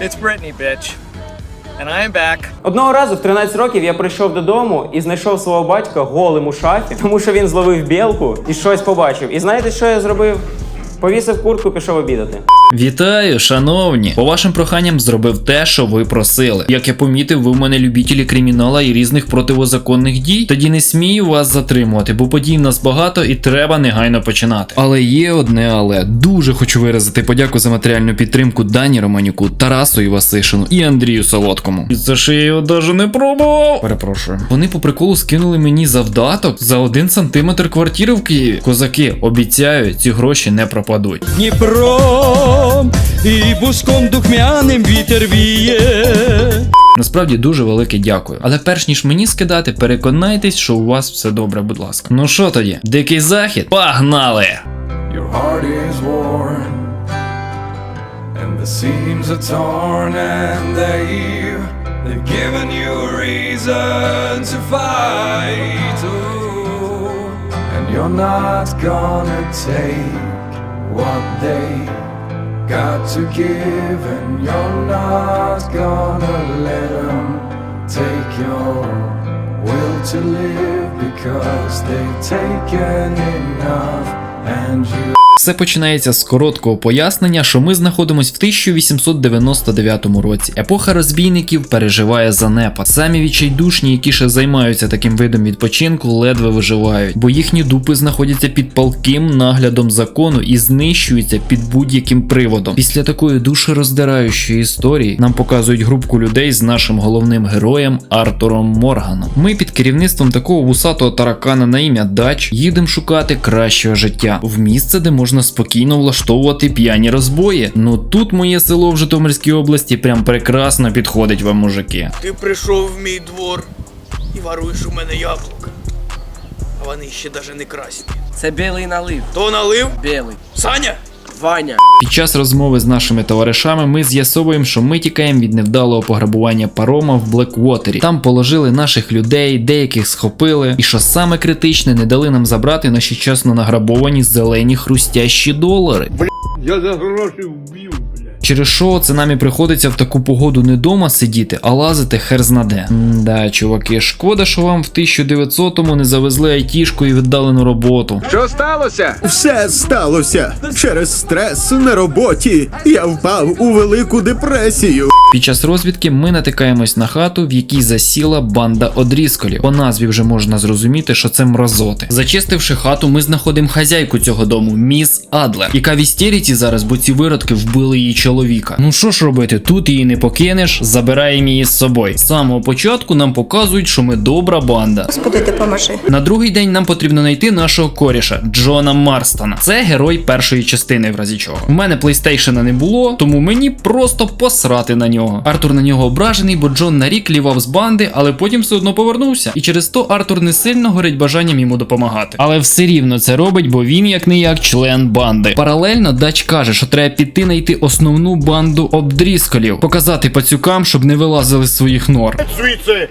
It's Britney, bitch. And I back. Одного разу в 13 років я прийшов додому і знайшов свого батька голим у шафі, тому що він зловив білку і щось побачив. І знаєте, що я зробив? Повісив куртку, пішов обідати. Вітаю, шановні! По вашим проханням зробив те, що ви просили. Як я помітив, ви в мене любителі кримінала і різних противозаконних дій. Тоді не смію вас затримувати, бо подій в нас багато і треба негайно починати. Але є одне, але дуже хочу виразити подяку за матеріальну підтримку Дані Романюку, Тарасу Івасишину і Андрію Солодкому. І це ж я його даже не пробував. Перепрошую. Вони по приколу скинули мені завдаток за один сантиметр квартири в Києві. Козаки, обіцяю, ці гроші не пропадуть. Дніпром і буском духмяним вітер віє. Насправді дуже велике дякую. Але перш ніж мені скидати, переконайтесь, що у вас все добре, будь ласка. Ну що тоді? Дикий захід? Погнали! Your heart is worn, and the seams are torn, and they've they've given you a reason to fight. Ooh. And you're not gonna take what they got to give, and you're not gonna let them take your will to live because they've taken enough, and you. Все починається з короткого пояснення, що ми знаходимося в 1899 році. Епоха розбійників переживає занепад. Самі відчайдушні, які ще займаються таким видом відпочинку, ледве виживають, бо їхні дупи знаходяться під палким наглядом закону і знищуються під будь-яким приводом. Після такої душероздираючої історії нам показують групку людей з нашим головним героєм Артуром Морганом. Ми під керівництвом такого вусатого таракана на ім'я Дач їдемо шукати кращого життя в місце, де можна спокійно влаштовувати п'яні розбої. Ну тут моє село в Житомирській області прям прекрасно підходить вам, мужики. Ти прийшов в мій двор і варуєш у мене яблука. А вони ще навіть не красні. Це білий налив. То налив? Білий. Саня? Ваня. Під час розмови з нашими товаришами ми з'ясовуємо, що ми тікаємо від невдалого пограбування парома в Блеквотері. Там положили наших людей, деяких схопили, і що саме критичне, не дали нам забрати наші чесно награбовані зелені хрустящі долари. Я за гроші вб'ю. Через що це нам і приходиться в таку погоду не дома сидіти, а лазити хер знаде. Да, чуваки, шкода, що вам в 1900-му не завезли айтішку і віддалену роботу. Що сталося? Все сталося через стрес на роботі. Я впав у велику депресію. Під час розвідки ми натикаємось на хату, в якій засіла банда одрізколів. По назві вже можна зрозуміти, що це мразоти. Зачистивши хату, ми знаходимо хазяйку цього дому, міс Адлер, яка в істеріці зараз, бо ці виродки вбили її чоловіка. Ну що ж робити, тут її не покинеш, забираємо її з собою. З самого початку нам показують, що ми добра банда. Господи, допоможи. На другий день нам потрібно знайти нашого коріша Джона Марстона. Це герой першої частини, в разі чого. У мене плейстейшена не було, тому мені просто посрати на нього. Артур на нього ображений, бо Джон на рік лівав з банди, але потім все одно повернувся. І через то Артур не сильно горить бажанням йому допомагати. Але все рівно це робить, бо він як не як член банди. Паралельно Дач каже, що треба піти знайти основну банду обдріскалів, показати пацюкам, щоб не вилазили з своїх нор. Звідси,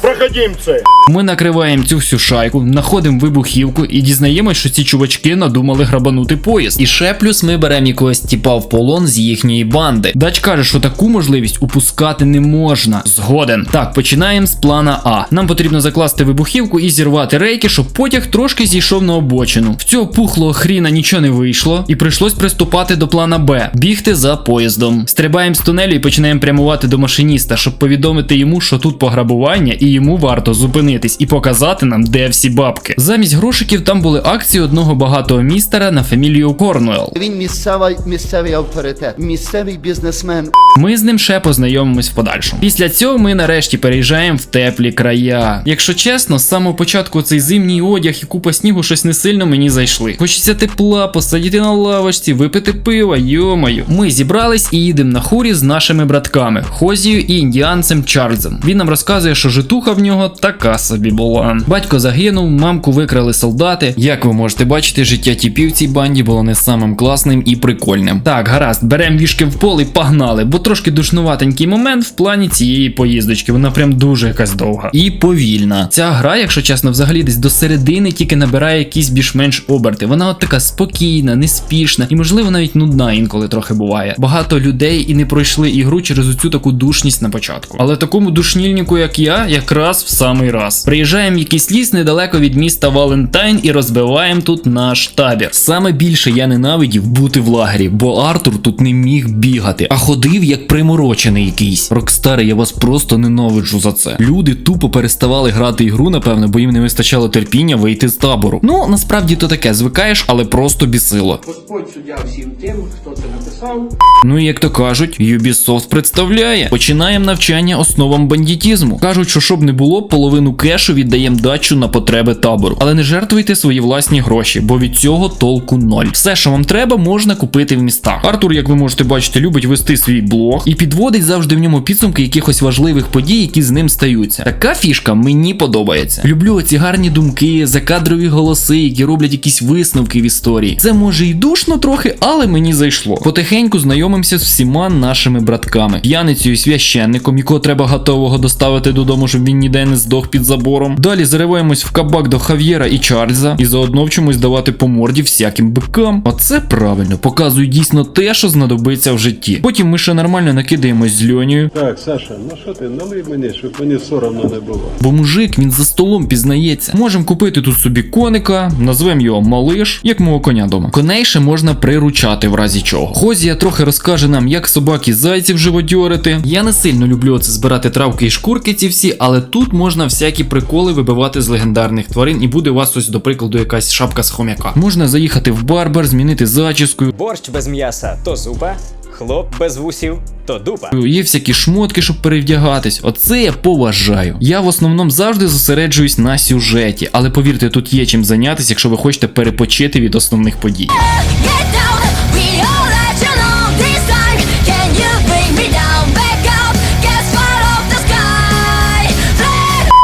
проходімці. Ми накриваємо цю всю шайку, знаходимо вибухівку і дізнаємось, що ці чувачки надумали грабанути поїзд. І ще плюс ми беремо якогось тіпа в полон з їхньої банди. Дач каже, що таку можливість упускати не можна. Згоден. Так, починаємо з плана А. Нам потрібно закласти вибухівку і зірвати рейки, щоб потяг трошки зійшов на обочину. В цього пухлого хріна нічого не вийшло, і прийшлось приступати до плана Б. Бігти за поїздом. Стрибаємо з тунелю і починаємо прямувати до машиніста, щоб повідомити йому, що тут пограбування, і йому варто зупинитись і показати нам, де всі бабки. Замість грошиків там були акції одного багатого містера на фамілію Корнуел. Він місцевий, місцевий авторитет, місцевий бізнесмен. Ми з ним ще познайомимось в подальшому. Після цього ми нарешті переїжджаємо в теплі края. Якщо чесно, з самого початку цей зимній одяг і купа снігу щось не сильно мені зайшли. Хочеться тепла, посидіти на лавочці, випити пива, йомаю. Ми зібрались і їдемо на хурі з нашими братками Хозією і індіанцем Чарльзом. Він нам розказує, що житуха в нього така собі була. Батько загинув, мамку викрали солдати. Як ви можете бачити, життя тіпів цій банді було не самим класним і прикольним. Так, гаразд, беремо вішки в пол і погнали, бо трошки душнуватенький момент в плані цієї поїздочки. Вона прям дуже якась довга. І повільна. Ця гра, якщо чесно, взагалі десь до середини тільки набирає якісь більш-менш оберти. Вона от така спокійна, неспішна і, можливо, навіть нудна інколи трохи буває. Багато людей і не пройшли ігру через оцю таку душність на початку. Але такому душнільнику, як я, якраз в самий раз. Приїжджаємо в якийсь ліс недалеко від міста Валентайн і розбиваємо тут наш табір. Саме більше я ненавидів бути в лагері, бо Артур тут не міг бігати, а ходив як приморочений якийсь. Рокстари, я вас просто ненавиджу за це. Люди тупо переставали грати ігру, напевно, бо їм не вистачало терпіння вийти з табору. Ну насправді то таке, звикаєш, але просто бісило. Господь суддя всім тим, хто це написав. Ну і як то кажуть, Ubisoft представляє. Починаємо навчання основам бандитізму. Кажуть, що щоб не було, половину кешу віддаємо дачу на потреби табору. Але не жертвуйте свої власні гроші, бо від цього толку ноль. Все, що вам треба, можна купити в містах. Артур, як ви можете бачити, любить вести свій блог і підводить завжди в ньому підсумки якихось важливих подій, які з ним стаються. Така фішка мені подобається. Люблю оці гарні думки, закадрові голоси, які роблять якісь висновки в історії. Це може і душно трохи, але мені зайшло. Потихеньку знайомимося з всіма нашими братками, п'яницею і священником, якого треба готового доставити додому, щоб він ніде не здох під забором. Далі зариваємось в кабак до Хав'єра і Чарльза, і заодно вчимось давати по морді всяким бикам. Оце правильно, показує дійсно те, що знадобиться в житті. Потім ми ще нормально накидаємось з Льонію, Так, Саша, ну що ти, налий мені, щоб мені соромно не було. Бо мужик він за столом пізнається. Можемо купити тут собі коника, назвемо його малиш, як мого коня дома. Коней ще можна приручати в разі чого. Хозія трохи розкаже нам, як собаки зайців живодьорити. Я не сильно люблю оце збирати травки і шкурки ці всі, але тут можна всякі приколи вибивати з легендарних тварин, і буде у вас ось, до прикладу, якась шапка з хомяка. Можна заїхати в барбар, змінити зачіску. Борщ без м'яса то зупа, хлоп без вусів то дупа. Є всякі шмотки, щоб перевдягатись. Оце я поважаю. Я в основному завжди зосереджуюсь на сюжеті, але повірте, тут є чим зайнятися, якщо ви хочете перепочити від основних подій.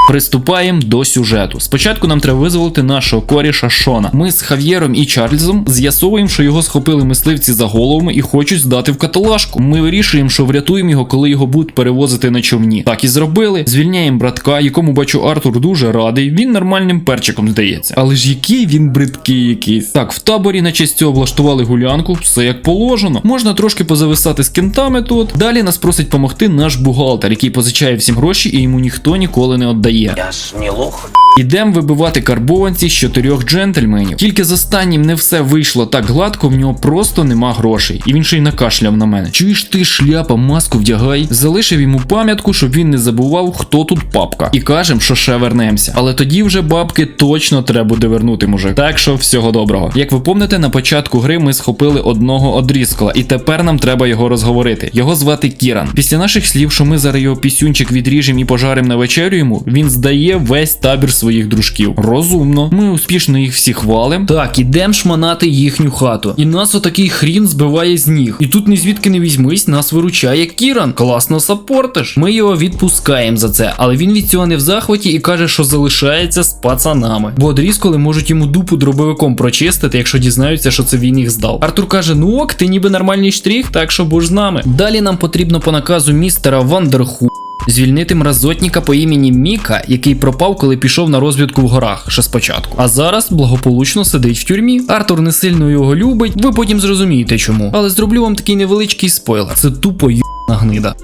Приступаємо до сюжету. Спочатку нам треба визволити нашого коріша Шона. Ми з Хав'єром і Чарльзом з'ясовуємо, що його схопили мисливці за головами і хочуть здати в каталажку. Ми вирішуємо, що врятуємо його, коли його будуть перевозити на човні. Так і зробили. Звільняємо братка, якому бачу Артур дуже радий. Він нормальним перчиком здається. Але ж який він бридкий якийсь. Так, в таборі на честь цього облаштували гулянку, все як положено. Можна трошки позависати з кентами тут. Далі нас просить помогти наш бухгалтер, який позичає всім гроші і йому ніхто ніколи не віддає. Я ж не лох. Ідемо вибивати карбованці з чотирьох джентльменів. Тільки з останнім не все вийшло так гладко, в нього просто нема грошей. І він ще й накашляв на мене. Чуєш ти шляпа, маску вдягай. Залишив йому пам'ятку, щоб він не забував, хто тут папка. І кажем, що ще вернемося. Але тоді вже бабки точно треба буде вернути, мужик. Так що всього доброго. Як ви помните, на початку гри ми схопили одного одрізкола, і тепер нам треба його розговорити. Його звати Кіран. Після наших слів, що ми зараз його пісюнчик відріжемо і пожаримо на вечерю йому, він здає весь табір своїх дружків. Розумно. Ми успішно їх всіх валим. Так, ідем шманати їхню хату. І нас отакий хрін збиває з ніг. І тут ні звідки не візьмись, нас виручає Кіран. Класно саппортиш. Ми його відпускаємо за це, але він від цього не в захваті і каже, що залишається з пацанами. Бо одрізколи можуть йому дупу дробовиком прочистити, якщо дізнаються, що це він їх здав. Артур каже: Ну ок, ти ніби нормальний штрих, так що будь з нами. Далі нам потрібно по наказу містера Вандерху. Звільнити мразотніка по імені Міка, який пропав, коли пішов на розвідку в горах ще спочатку. А зараз благополучно сидить в тюрмі. Артур не сильно його любить, ви потім зрозумієте чому. Але зроблю вам такий невеличкий спойлер. Це тупо й**на гнида.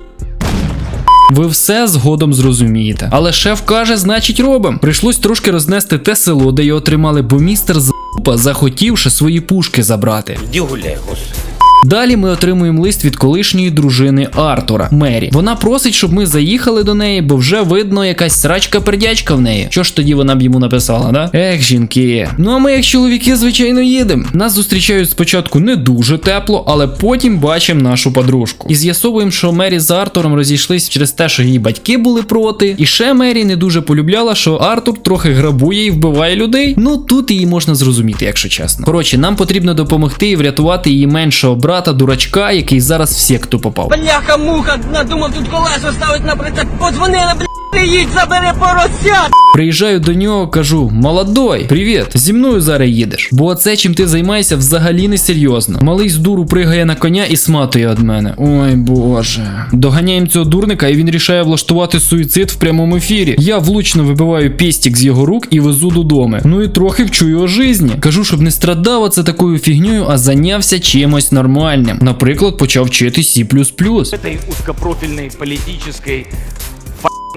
Ви все згодом зрозумієте. Але шеф каже, значить робим. Прийшлось трошки рознести те село, де його тримали, бо містер з**па захотівши свої пушки забрати. Іди гуляй, господи. Далі ми отримуємо лист від колишньої дружини Артура Мері. Вона просить, щоб ми заїхали до неї, бо вже видно якась срачка пердячка в неї. Що ж тоді вона б йому написала, да? Ех, жінки. Ну а ми, як чоловіки, звичайно, їдемо. Нас зустрічають спочатку не дуже тепло, але потім бачимо нашу подружку. І з'ясовуємо, що Мері з Артуром розійшлись через те, що її батьки були проти. І ще Мері не дуже полюбляла, що Артур трохи грабує і вбиває людей. Ну тут її можна зрозуміти, якщо чесно. Коротше, нам потрібно допомогти і врятувати її меншого брата, дурачка, який зараз в секту попав. Бляха муха, надумав тут колеса ставить на прицеп. Подзвонили, бля, приїдь, забери поросят. Приїжджаю до нього, кажу: молодой, привіт, зі мною зараз їдеш. Бо це чим ти займаєшся взагалі не серйозно. Малий з дуру пригає на коня і сматує від мене. Ой боже. Доганяємо цього дурника, і він рішає влаштувати суїцид в прямому ефірі. Я влучно вибиваю пістік з його рук і везу додому. Ну і трохи вчу його жизні. Кажу, щоб не страдав оце такою фігньою, а зайнявся чимось нормальним. Нормальним. Наприклад, почав вчити C++. Цієї узкопрофільної політичної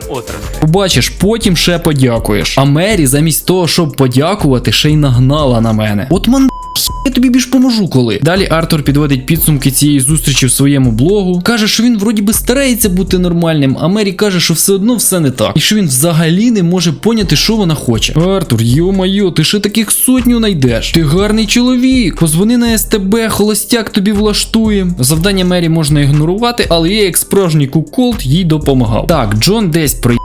отрасли. Побачиш, потім ще подякуєш. А Мері замість того, щоб подякувати, ще й нагнала на мене. От ман. Я тобі більш поможу коли. Далі Артур підводить підсумки цієї зустрічі в своєму блогу. Каже, що він вроді би старається бути нормальним, а Мері каже, що все одно все не так. І що він взагалі не може поняти, що вона хоче. Артур, йо-майо, ти ще таких сотню найдеш. Ти гарний чоловік. Позвони на СТБ, холостяк тобі влаштує. Завдання Мері можна ігнорувати, але я, як справжній куколт, їй допомагав. Так, Джон десь проїбався,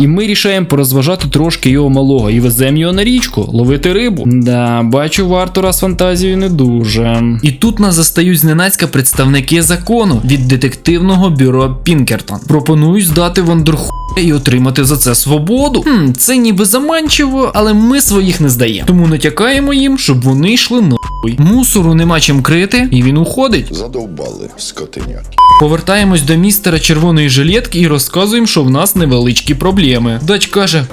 І ми рішаємо порозважати трошки його малого і веземо його на річку, ловити рибу. Да, бачу, в Артура з фантазією не дуже. І тут нас застають зненацька представники закону від детективного бюро Пінкертон. Пропонують здати Вандерху і отримати за це свободу. Хм, це ніби заманчиво, але ми своїх не здаємо. Тому натякаємо їм, щоб вони йшли нахуй. Мусору нема чим крити, і він уходить. Задовбали скотиняки. Повертаємось до містера червоної жилетки і розказуємо, що в нас невеличкі проблеми. Дач каже: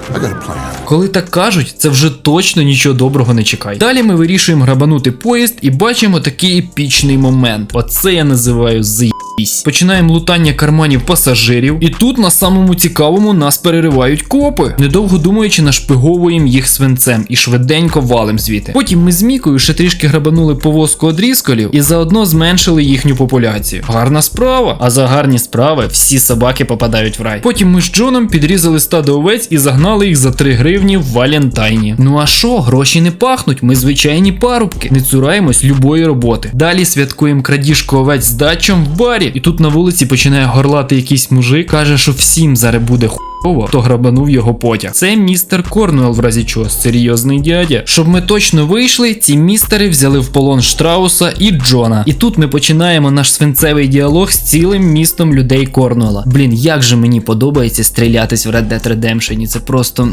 коли так кажуть, це вже точно нічого доброго не чекай. Далі ми вирішуємо грабанути поїзд і бачимо такий епічний момент. Оце я називаю з'їсь. Починаємо лутання карманів пасажирів, і тут на самому цікавому нас переривають копи. Недовго думаючи, нашпиговуємо їх свинцем і швиденько валим звідти. Потім ми з Мікою ще трішки грабанули повозку одрізколів і заодно зменшили їхню популяцію. Гарна справа. А за гарні справи всі собаки попадають в рай. Потім ми з Джоном підрізали стадо овець і загнали їх за 3 гривні в Валентайні. Ну а що, гроші не пахнуть, ми звичайні парубки. Не цураємось любої роботи. Далі святкуємо крадіжку овець з дачем в барі, і тут на вулиці починає горлати якийсь мужик, каже, що всім зараз буде ху. Хто грабанув його потяг. Це містер Корнуел, в разі чого серйозний дядя. Щоб ми точно вийшли, ці містери взяли в полон Штрауса і Джона. І тут ми починаємо наш свинцевий діалог з цілим містом людей Корнуела. Блін, як же мені подобається стрілятись в Red Dead Redemption. Це просто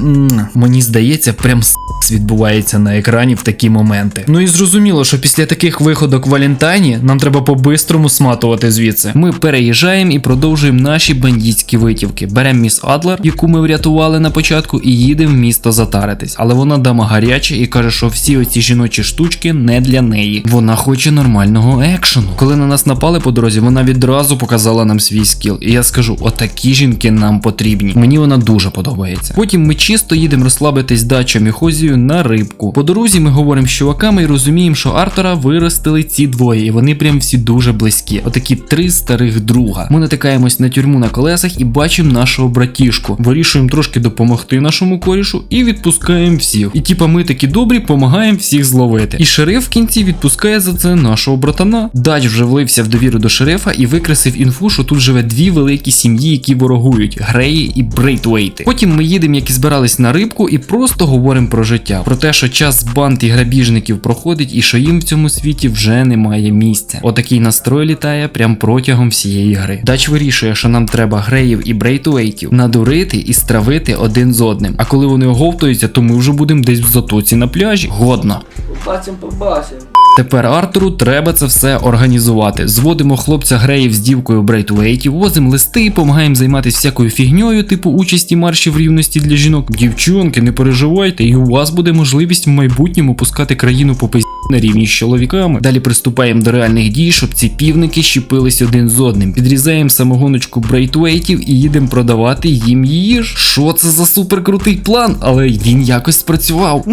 мені здається, прям с відбувається на екрані в такі моменти. Ну і зрозуміло, що після таких виходок Валентайні нам треба по-бистрому сматувати звідси. Ми переїжджаємо і продовжуємо наші бандитські витівки. Беремо міс Адлер, яку ми врятували на початку, і їдемо в місто затаритись. Але вона дама гаряча і каже, що всі оці жіночі штучки не для неї. Вона хоче нормального екшену. Коли на нас напали по дорозі, вона відразу показала нам свій скіл. І я скажу, отакі жінки нам потрібні. Мені вона дуже подобається. Потім ми чисто їдемо розслабитись дача Міхозію на рибку. По дорозі ми говоримо з чуваками і розуміємо, що Артора виростили ці двоє, і вони прям всі дуже близькі. Отакі три старих друга. Ми натикаємось на тюрму на колесах і бачимо нашого братішку. Вирішуємо трошки допомогти нашому корішу і відпускаємо всіх. І типа ми такі добрі, помагаємо всіх зловити. І шериф в кінці відпускає за це нашого братана. Дач вже влився в довіру до шерифа і викресив інфу, що тут живе дві великі сім'ї, які ворогують Греї і Брейтвейти. Потім ми їдемо, як і збирались на рибку, і просто говоримо про життя, про те, що час банд і грабіжників проходить, і що їм в цьому світі вже немає місця. Отакий настрой літає прям протягом всієї гри. Дач вирішує, що нам треба греїв і брейтвейтів надурити і стравити один з одним. А коли вони оговтуються, то ми вже будемо десь в затоці на пляжі. Годно. Побачимо, побачим. Тепер Артуру треба це все організувати. Зводимо хлопця греїв з дівкою Брейтвейтів, возимо листи допомагаємо займатися всякою фігньою, типу участі маршів рівності для жінок. Дівчонки, не переживайте, і у вас буде можливість в майбутньому пускати країну по пизді на рівні з чоловіками. Далі приступаємо до реальних дій, щоб ці півники щепились один з одним. Підрізаємо самогоночку Брейтвейтів і їдемо продавати їм її ж. Що це за суперкрутий план? Але він якось спрацював.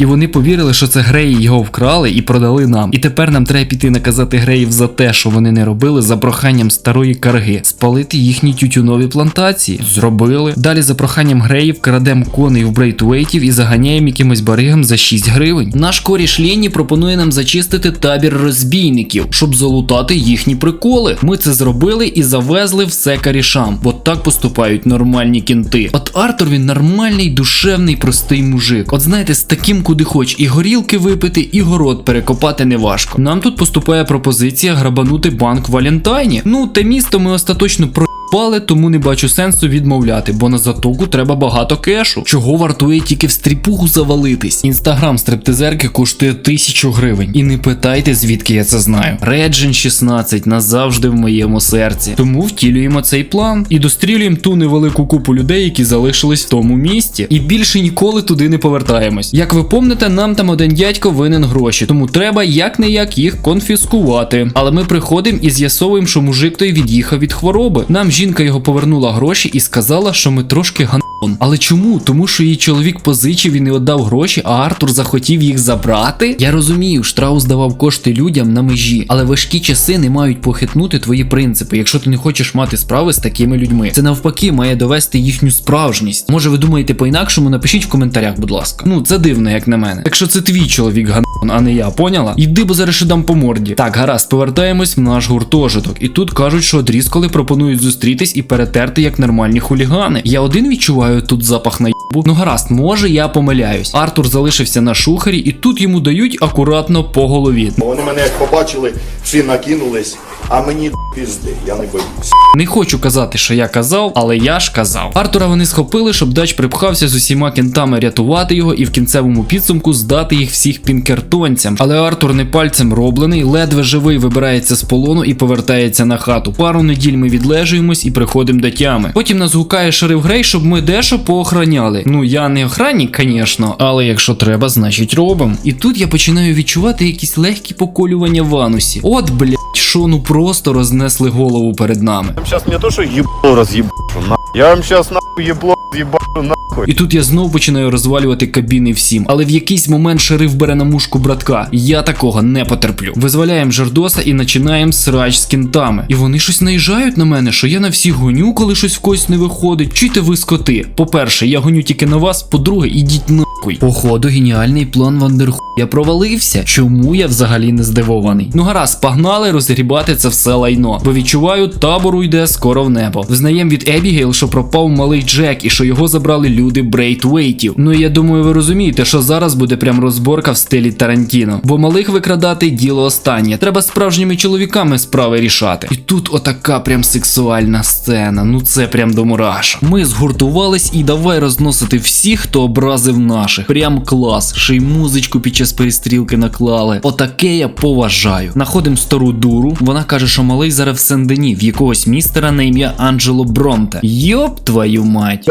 І вони повірили, що це Греї його вкрали і продали нам. І тепер нам треба піти наказати Греїв за те, що вони не робили, за проханням старої карги, спалити їхні тютюнові плантації. Зробили. Далі за проханням Греїв крадемо коней в Брейтвейтів і заганяємо якимось баригам за 6 гривень. Наш коріш Лєні пропонує нам зачистити табір розбійників, щоб залутати їхні приколи. Ми це зробили і завезли все карішам, бо так поступають нормальні кінти. От Артур він нормальний, душевний, простий мужик. От знаєте, з таким куди хоч і горілки випити, і город перекопати не важко. Нам тут поступає пропозиція грабанути банк Валентайні. Ну, те місто ми остаточно про. Заїбали, тому не бачу сенсу відмовляти, бо на затоку треба багато кешу. Чого вартує тільки в стріпуху завалитись? Інстаграм стриптизерки коштує тисячу гривень. І не питайте, звідки я це знаю. Реджин 16 назавжди в моєму серці. Тому втілюємо цей план і дострілюємо ту невелику купу людей, які залишились в тому місті, і більше ніколи туди не повертаємось. Як ви помните, нам там один дядько винен гроші, тому треба як не як їх конфіскувати. Але ми приходимо і з'ясовуємо, що мужик той від'їхав від хвороби. Нам жінка його повернула гроші і сказала, що ми трошки ган. Але чому? Тому що її чоловік позичив і не віддав гроші, а Артур захотів їх забрати? Я розумію, Штраус давав кошти людям на межі, але важкі часи не мають похитнути твої принципи, якщо ти не хочеш мати справи з такими людьми. Це навпаки має довести їхню справжність. Може, ви думаєте по-інакшому? Напишіть в коментарях, будь ласка. Ну це дивно, як на мене. Якщо це твій чоловік ган, а не я, поняла? Іди, бо зараз ще дам по морді. Так, гаразд, повертаємось в наш гуртожиток. І тут кажуть, що дрізколи пропонують зустрітись і перетерти як нормальні хулігани. Я один відчуваю тут запах на їбу. Ну гаразд, може я помиляюсь. Артур залишився на шухері, і тут йому дають акуратно по голові. Вони мене як побачили, всі накинулись, а мені пізди, я не боюсь. Не хочу казати, що я казав, але я ж казав. Артура вони схопили, щоб дач припхався з усіма кінтами рятувати його і в кінцевому підсумку здати їх всіх пінкертонцям. Але Артур не пальцем роблений, ледве живий вибирається з полону і повертається на хату. Пару неділь ми відлежуємось і приходимо до тями. Потім нас гукає шериф Грей, щоб ми дещо поохраняли. Ну я не охранник, звісно, але якщо треба, значить робимо. І тут я починаю відчувати якісь легкі поколювання в анусі. От блять, що ну просто рознесли голову перед нами. Зараз не то, що їбло роз'їбашу, на. Я вам зараз нахуй їбло роз'їбашу, нахуй. І тут я знову починаю розвалювати кабіни всім. Але в якийсь момент шериф бере на мушку братка. Я такого не потерплю. Визволяємо Жардоса і починаємо срач з кінтами. І вони щось наїжджають на мене, що я на всіх гоню, коли щось в когось не виходить. Чуйте ви скоти. По-перше, я гоню тільки на вас, по-друге, ідіть нахуй. Походу, геніальний план Вандерхуя провалився. Чому я взагалі не здивований? Ну гаразд, погнали розгрібати це все лайно. Бо відчуваю, табору йде скоро в небо. Взнаєм від Ебігейл, що пропав малий Джек і що його забрали люди Брейтвейтів. Ну я думаю, ви розумієте, що зараз буде прям розборка в стилі Тарантіно. Бо малих викрадати діло останнє. Треба справжніми чоловіками справи рішати. І тут отака прям сексуальна сцена. Ну це прям до мураша. Ми згуртувались і давай розносити всіх, хто образив наших. Прям клас. Ще й музичку під час перестрілки наклали. Отаке я поважаю. Находимо стару дуру. Вона каже, що малий зараз в Сен-Дені, в якогось містера на ім'я Анджело Бронте. Йоп твою мать.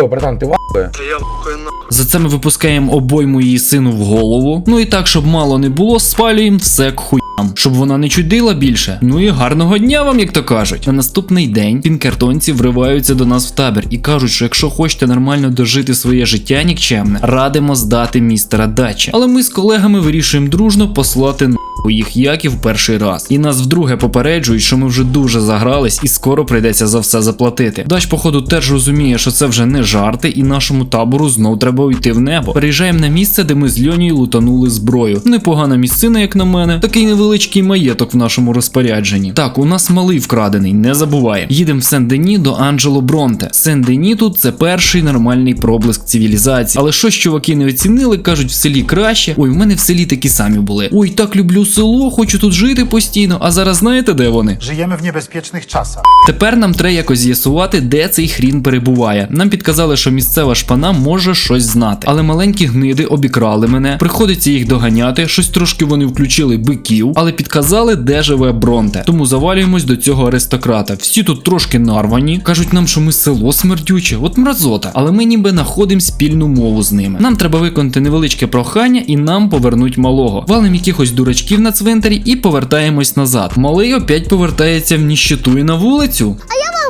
За це ми випускаємо обойму її сину в голову. Ну і так, щоб мало не було, спалюємо все к хуям. Щоб вона не чудила більше. Ну і гарного дня вам, як то кажуть. На наступний день пінкертонці вриваються до нас в табір і кажуть, що якщо хочете нормально дожити своє життя нікчемне, радимо здати містера Дача. Але ми з колегами вирішуємо дружно послати на. У їх як і в перший раз, і нас вдруге попереджують, що ми вже дуже загрались і скоро прийдеться за все заплатити. Дач, походу, теж розуміє, що це вже не жарти, і нашому табору знов треба йти в небо. Переїжджаємо на місце, де ми з Льонією лутанули зброю. Непогана місцина, як на мене, такий невеличкий маєток в нашому розпорядженні. Так, у нас малий вкрадений, не забуваємо. Їдемо в Сен-Дені до Анджело Бронте. Сен-Дені тут це перший нормальний проблиск цивілізації. Але щось чуваки не оцінили, кажуть, в селі краще. Ой, в мене в селі такі самі були. Ой, так люблю село, хочу тут жити постійно. А зараз знаєте, де вони? Живемо в небезпечних часах. Тепер нам треба якось з'ясувати, де цей хрін перебуває. Нам підказали, що місцева шпана може щось знати. Але маленькі гниди обікрали мене. Приходиться їх доганяти. Щось трошки вони включили биків, але підказали, де живе Бронте. Тому завалюємось до цього аристократа. Всі тут трошки нарвані. Кажуть нам, що ми село смердюче, от мразота. Але ми ніби знаходимо спільну мову з ними. Нам треба виконати невеличке прохання і нам повернуть малого. Валим якихось дурачків на цвинтарі і повертаємось назад. Малий опять повертається в ніщиту і на вулицю.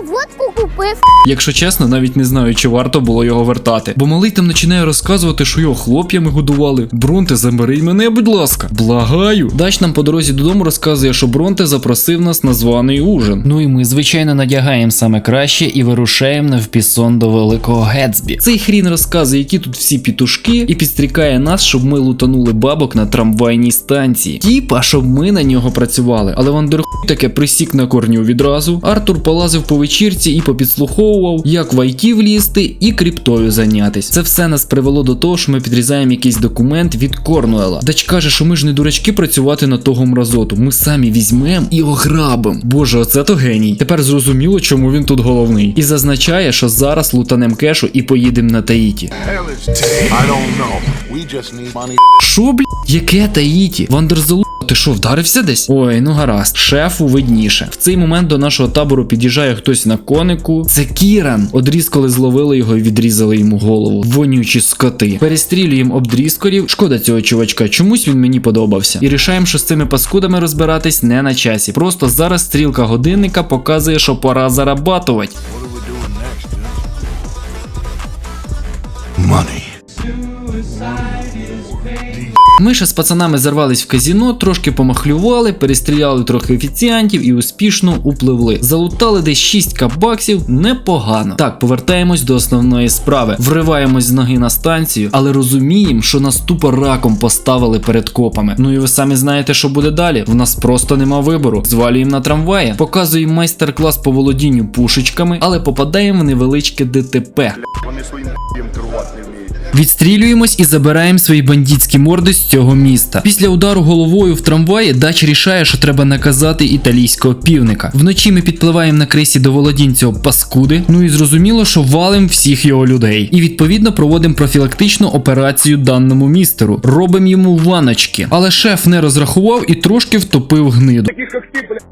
Водку купив. Якщо чесно, навіть не знаю, чи варто було його вертати. Бо малий там починає розказувати, що його хлоп'ями годували. Бронте, забери мене, будь ласка. Благаю. Дач нам по дорозі додому розказує, що Бронте запросив нас на званий ужин. Ну і ми, звичайно, надягаємо саме краще і вирушаємо навпісон до великого Гетсбі. Цей хрін розказує, які тут всі пітушки, і підстрікає нас, щоб ми лутанули бабок на трамвайній станції. Тіпа, щоб ми на нього працювали. Але Вандерхуй таке присік на корню відразу. Артур полазив по вечірці і по підслуховував, як в IT влізти і кріптою зайнятись. Це все нас привело до того, що ми підрізаємо якийсь документ від Корнуела. Дач каже, що ми ж не дурачки працювати на того мразоту. Ми самі візьмемо і ограбимо. Боже, оце то геній. Тепер зрозуміло, чому він тут головний. І зазначає, що зараз лутанем кешу і поїдемо на Таїті. Що, блядь? Яке Таїті? Вандерзелу, ти що, вдарився десь? Ой, ну гаразд. Шефу видніше. В цей момент до нашого табору під'їжджає хтось на конику. Це Кіран. Одрізкали, зловили його і відрізали йому голову. Вонючі скоти. Перестрілюємо обдрізкорів. Шкода цього чувачка. Чомусь він мені подобався. І рішаємо, що з цими паскудами розбиратись не на часі. Просто зараз стрілка годинника показує, що пора зарабатувати. Ми ще з пацанами зарвались в казіно, трошки помахлювали, перестріляли трохи офіціантів і успішноупливли. Залутали десь 6 кабаксів, непогано. Так, повертаємось до основної справи. Вриваємось з ноги на станцію, але розуміємо, що нас тупо раком поставили перед копами. Ну і ви самі знаєте, що буде далі. В нас просто нема вибору. Звалюємо на трамваї, показуємо майстер-клас по володінню пушечками, але попадаємо в невеличке ДТП. Відстрілюємось і забираємо свої бандитські морди з цього міста. Після удару головою в трамваї дач рішає, що треба наказати італійського півника. Вночі ми підпливаємо на крейсі до володінь цього паскуди. Ну і зрозуміло, що валим всіх його людей. І відповідно проводимо профілактичну операцію даному містеру. Робимо йому ваночки. Але шеф не розрахував і трошки втопив гниду. Таких як ти, блядь,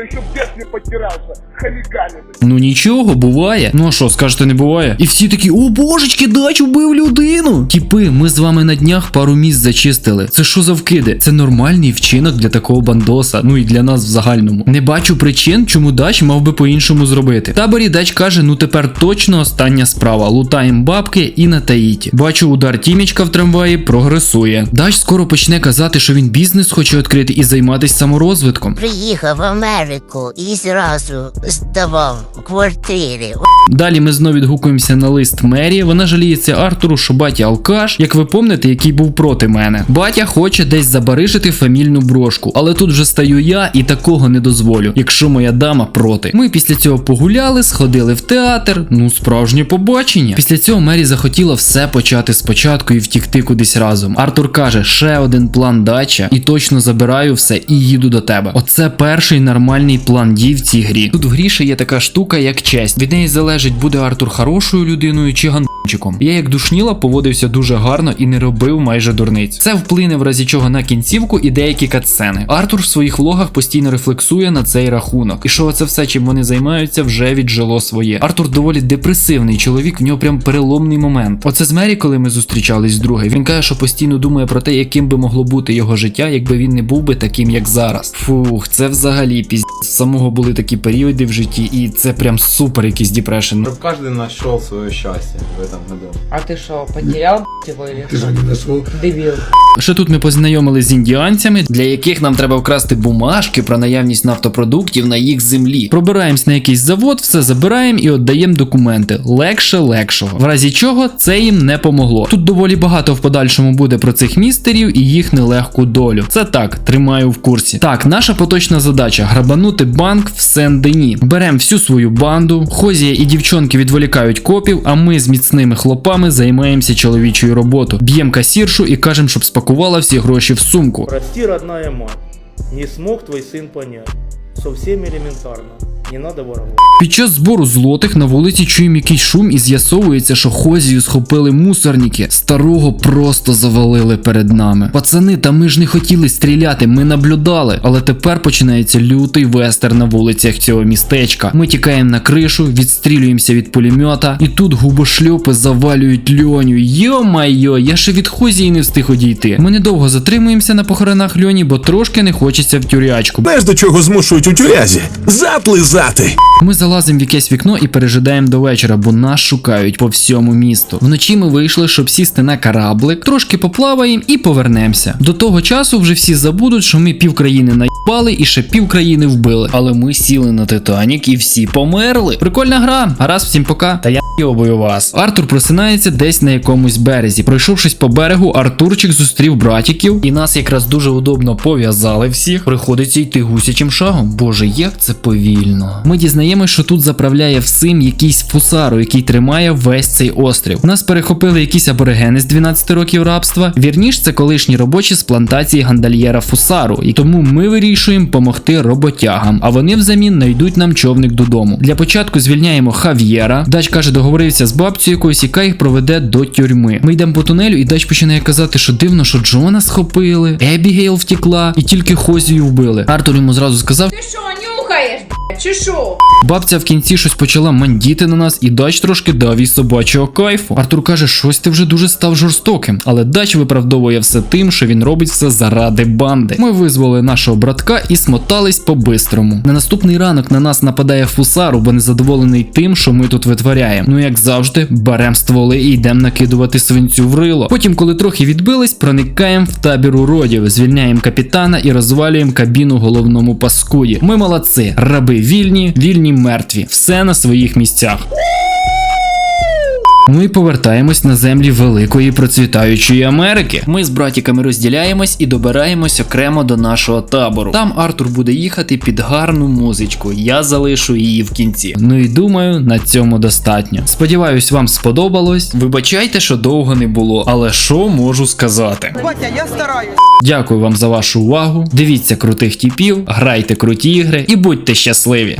еще бес не подтирался, хомяками. Ну нічого, буває. Ну а що, скажете, не буває? І всі такі, о божечки, дач убив людину. Тіпи, ми з вами на днях пару місць зачистили. Це що за вкиди? Це нормальний вчинок для такого бандоса, ну і для нас в загальному. Не бачу причин, чому дач мав би по-іншому зробити. В таборі дач каже, ну тепер точно остання справа. Лутаємо бабки і на таїті. Бачу, удар тімічка в трамваї прогресує. Дач скоро почне казати, що він бізнес хоче відкрити і займатися саморозвитком. Приїхав в Америку і зразу здавав квартири. Далі ми знов відгукуємося на лист Мері. Вона жаліється Артуру, що батя алкаш, як ви помните, який був проти мене. Батя хоче десь забаришити фамільну брошку, але тут вже стаю я і такого не дозволю, якщо моя дама проти. Ми після цього погуляли, сходили в театр. Ну, справжнє побачення. Після цього Мері захотіла все почати спочатку і втікти кудись разом. Артур каже: ще один план дача, і точно забираю все і їду до тебе. Оце перший нормальний план дій в цій грі. Тут в грі ще є така штука, як честь. Від неї залежить, буде Артур хорошою людиною чи ганчиком. Я як душніла поводився дуже гарно і не робив майже дурниць. Це вплине в разі чого на кінцівку і деякі катсцени. Артур в своїх влогах постійно рефлексує на цей рахунок. І що це все, чим вони займаються, вже віджило своє. Артур доволі депресивний чоловік, в нього прям переломний момент. Оце з Мері, коли ми зустрічались з другою. Він каже, що постійно думає про те, яким би могло бути його життя, якби він не був би таким, як зараз. Фух, це взагалі піздець. З Самого були такі періоди в житті, і це прям супер якийсь депрешн. Чтобы каждый нашел свое счастье в этом году. А ти що, потеряв його или що? Дебіл. Ще тут ми познайомилися з індіанцями, для яких нам треба вкрасти бумажки про наявність нафтопродуктів на їх землі. Пробираємось на якийсь завод, все забираємо і віддаємо документи. Легше легшого. В разі чого це їм не помогло. Тут доволі багато в подальшому буде про цих містерів і їх нелегку долю. Це так, тримаю в курсі. Так, наша поточна задача грабанути банк в Сен-Дені. Беремо всю свою банду. Хозія і дівчонки відволікають копів, а ми з міцними хлопами займаємося чоловічою роботою. Б'ємо касіршу і кажемо, щоб спакувала всі гроші в сумку. Прості, родная мать, не смог твій син понять. Совсем элементарно, не надо воровать. Під час збору злотих на вулиці чуємо якийсь шум і з'ясовується, що хозію схопили мусорники. Старого просто завалили перед нами. Пацани, та ми ж не хотіли стріляти, ми наблюдали. Але тепер починається лютий вестер на вулицях цього містечка. Ми тікаємо на кришу, відстрілюємося від пулемета, і тут губошльопи завалюють льоню. Йо-майо, я ще від хозії не встиг одійти. Ми недовго затримуємося на похоронах льоні, бо трошки не хочеться в тюрячку. Знаєш, до чого змушують у тюрязі? Заплизати. Ми залазимо в якесь вікно і пережидаємо до вечора, бо нас шукають по всьому місту. Вночі ми вийшли, щоб сісти на кораблик, трошки поплаваємо і повернемося. До того часу вже всі забудуть, що ми пів країни наїбали і ще пів країни вбили. Але ми сіли на Титанік і всі померли. Прикольна гра. Гаразд, всім пока. Та я Йобую вас. Артур просинається десь на якомусь березі. Пройшовшись по берегу, Артурчик зустрів братіків, і нас якраз дуже удобно пов'язали всіх. Приходиться йти гусячим шагом. Боже, як це повільно. Ми дізнаємось, що тут заправляє всім якийсь фусаро, який тримає весь цей острів. Нас перехопили якісь аборигени з 12 років рабства. Вірніш, це колишні робочі з плантації гандальєра Фусару, і тому ми вирішуємо помогти роботягам, а вони взамін знайдуть нам човник додому. Для початку звільняємо Хав'єра. Дач каже, договорився з бабцею якоюсь, яка їх проведе до тюрми. Ми йдемо по тунелю, і Дач починає казати, що дивно, що Джона схопили, Ебігейл втекла, і тільки Хозію вбили. Артур йому зразу сказав, Ти що, нюхаєш, чи що? Бабця в кінці щось почала мандіти на нас, і дач трошки дав їй собачого кайфу. Артур каже, щось ти вже дуже став жорстоким, але дач виправдовує все тим, що він робить все заради банди. Ми визвали нашого братка і смотались по-бистрому. На наступний ранок на нас нападає фусару, бо незадоволений тим, що ми тут витворяємо. Ну як завжди, берем стволи і йдемо накидувати свинцю в рило. Потім, коли трохи відбились, проникаємо в табір уродів, звільняємо капітана і розвалюємо кабіну головному паскуді. Ми молодці, раби вільні, вільні мертві, все на своїх місцях. Ну і повертаємось на землі великої процвітаючої Америки. Ми з братіками розділяємось і добираємось окремо до нашого табору. Там Артур буде їхати під гарну музичку. Я залишу її в кінці. Ну і думаю, на цьому достатньо. Сподіваюсь, вам сподобалось. Вибачайте, що довго не було, але що можу сказати? Батя, я стараюсь. Дякую вам за вашу увагу. Дивіться крутих тіпів, грайте круті ігри і будьте щасливі!